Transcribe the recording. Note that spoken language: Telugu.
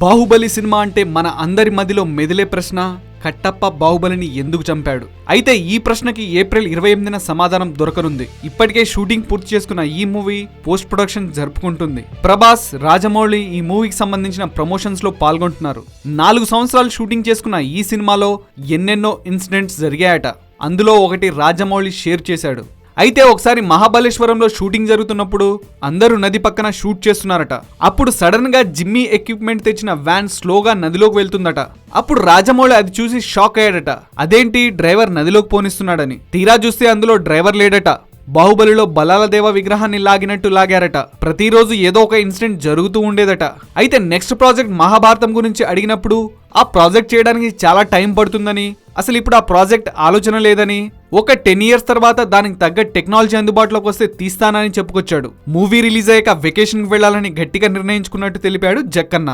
బాహుబలి సినిమా అంటే మన అందరి మదిలో మెదిలే ప్రశ్న కట్టప్ప బాహుబలిని ఎందుకు చంపాడు? అయితే ఈ ప్రశ్నకి ఏప్రిల్ ఇరవై ఎనిమిదిన సమాధానం దొరకనుంది. ఇప్పటికే షూటింగ్ పూర్తి చేసుకున్న ఈ మూవీ పోస్ట్ ప్రొడక్షన్ జరుపుకుంటుంది. ప్రభాస్ రాజమౌళి ఈ మూవీకి సంబంధించిన ప్రమోషన్స్లో పాల్గొంటున్నారు. నాలుగు సంవత్సరాలు షూటింగ్ చేసుకున్న ఈ సినిమాలో ఎన్నెన్నో ఇన్సిడెంట్స్ జరిగాయట. అందులో ఒకటి రాజమౌళి షేర్ చేశాడు. అయితే ఒకసారి మహాబలేశ్వరంలో షూటింగ్ జరుగుతున్నప్పుడు అందరూ నది పక్కన షూట్ చేస్తున్నారట. అప్పుడు సడన్గా జిమ్మీ ఎక్విప్మెంట్ తెచ్చిన వ్యాన్ స్లోగా నదిలోకి వెళ్తుందట. అప్పుడు రాజమౌళి అది చూసి షాక్ అయ్యాడట. అదేంటి? డ్రైవర్ నదిలోకి పోనిస్తున్నాడని. తీరా చూస్తే అందులో డ్రైవర్ లేడట. బాహుబలిలో బలాల దేవ విగ్రహాన్ని లాగినట్టు లాగారట. ప్రతిరోజు ఏదో ఒక ఇన్సిడెంట్ జరుగుతూ ఉండేదట. అయితే నెక్స్ట్ ప్రాజెక్ట్ మహాభారతం గురించి అడిగినప్పుడు ఆ ప్రాజెక్ట్ చేయడానికి చాలా టైం పడుతుందని అసలు ఇప్పుడు ఆ ప్రాజెక్ట్ ఆలోచన లేదని ఒక టెన్ ఇయర్స్ తర్వాత దానికి తగ్గ టెక్నాలజీ అందుబాటులోకి వస్తే తీస్తానని చెప్పుకొచ్చాడు. మూవీ రిలీజ్ అయ్యాక వెకేషన్కి వెళ్ళాలని గట్టిగా నిర్ణయించుకున్నట్టు తెలిపాడు జక్కన్న.